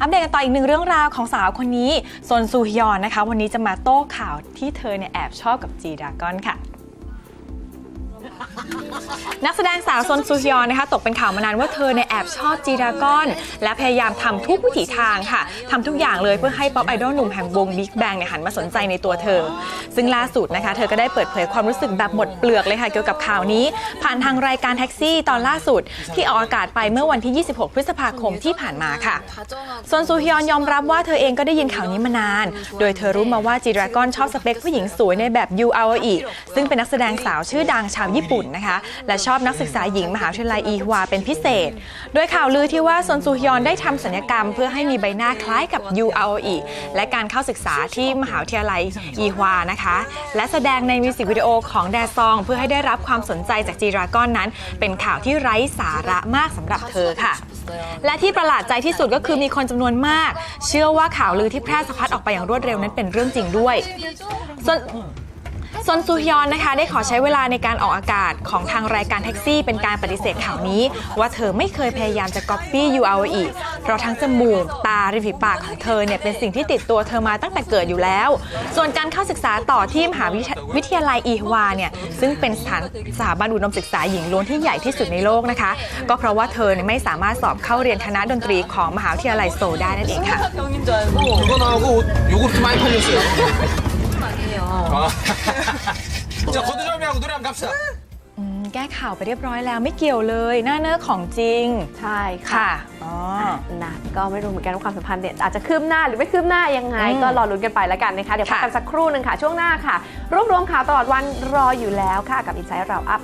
อัปเดตกันต่ออีกหนึ่งเรื่องราวของสาวคนนี้ซนซูฮยอนนะคะ วันนี้จะมาโต้ข่าวที่เธอเนี่ยแอบชอบกับจีดากอนค่ะ นักแสดงสาวซนซูฮยอนนะคะ ตกเป็นข่าวมานานว่าเธอเนี่ยแอบชอบจีดากอน และพยายามทำทุกวิถีทางค่ะทำทุกอย่างเลยเพื่อให้ป๊อปไอดอลหนุ่มแห่งวง Big Bang เนี่ยหันมาสนใจในตัวเธอ ซึ่งล่าสุดนะคะ เธอก็ได้เปิดเผยความรู้สึกแบบหมดเปลือกเลยค่ะ เกี่ยวกับข่าวนี้ ผ่านทางรายการแท็กซี่ตอนล่าสุด ที่ออกอากาศไปเมื่อวันที่ 26 พฤษภาคมที่ผ่านมาค่ะซนซูฮยอนยอมรับว่าเธอเองก็ได้ยินข่าวนี้มานาน โดยเธอรู้มาว่าจีดราก้อนชอบสเปคผู้หญิงสวยในแบบยูอาอีซึ่งเป็นนักแสดงสาวชื่อดังชาวญี่่ปุ่นนะคะ และชอบนักศึกษาหญิงมหาวิทยาลัยอีฮวาเป็นพิเศษ โดยข่าวลือที่ว่าซนซูฮยอนได้ทำศัลยกรรม เพื่อให้มีใบหน้าคล้ายกับยูอาอีและการเข้าศึกษาที่มหาวิทยาลัยอีฮวานะคะ และแสดงในมิวสิกวิดีโอของแดซอง เพื่อให้ได้รับความสนใจจากจีรากอนนั้น เป็นข่าวที่ไร้สาระมากสำหรับเธอค่ะ และที่ประหลาดใจที่สุดก็คือมีคนจำนวนมาก เชื่อว่าข่าวลือที่แพร่สะพัดออกไปอย่างรวดเร็วนั้นเป็นเรื่องจริงด้วยส่วน ซนซูฮยอนนะคะ ได้ขอใช้เวลาในการออกอากาศของทางรายการแท็กซี่ เป็นการปฏิเสธข่าวนี้ ว่าเธอไม่เคยพยายามจะก๊อปปี้ยูอาอีเพราะทั้งจมูก ตาริมฝีปากของเธอเนี่ยเป็นสิ่งที่ติดตัวเธอมาตั้งแต่เกิดอยู่แล้ว ส่วนการเข้าศึกษาต่อที่มหาวิทยาลัยอีฮวาเนี่ยซึ่งเป็นสถานสถาบันอุดมศึกษาหญิงล้วนที่ใหญ่ที่สุดในโลกนะคะ ก็เพราะว่าเธอไม่สามารถสอบเข้าเรียนคณะดนตรีของมหาวิทยาลัยโซได้นั่นเองค่ะ 거 나오고 요구르트 많이 팔렸어요. 아니에요. 아. 자, 거두절미하고 노래 한번 갑시다. อืมแก้ข่าวไปเรียบร้อยแล้วไม่เกี่ยวเลย หน้าเนื้อของจริง ใช่ค่ะ ค่ะอ๋อ นะก็ไม่รู้เหมือนกันว่าความสัมพันธ์เนี่ยอาจจะคืบหน้าหรือไม่คืบหน้ายังไง อืม ก็รอลุ้นกันไปแล้วกันนะคะ เดี๋ยวพัก ค่ะ กันสักครู่หนึ่งค่ะ ช่วงหน้าค่ะ รวบรวมข่าวตลอดวันรออยู่แล้วค่ะ กับอินไซต์เราอัพ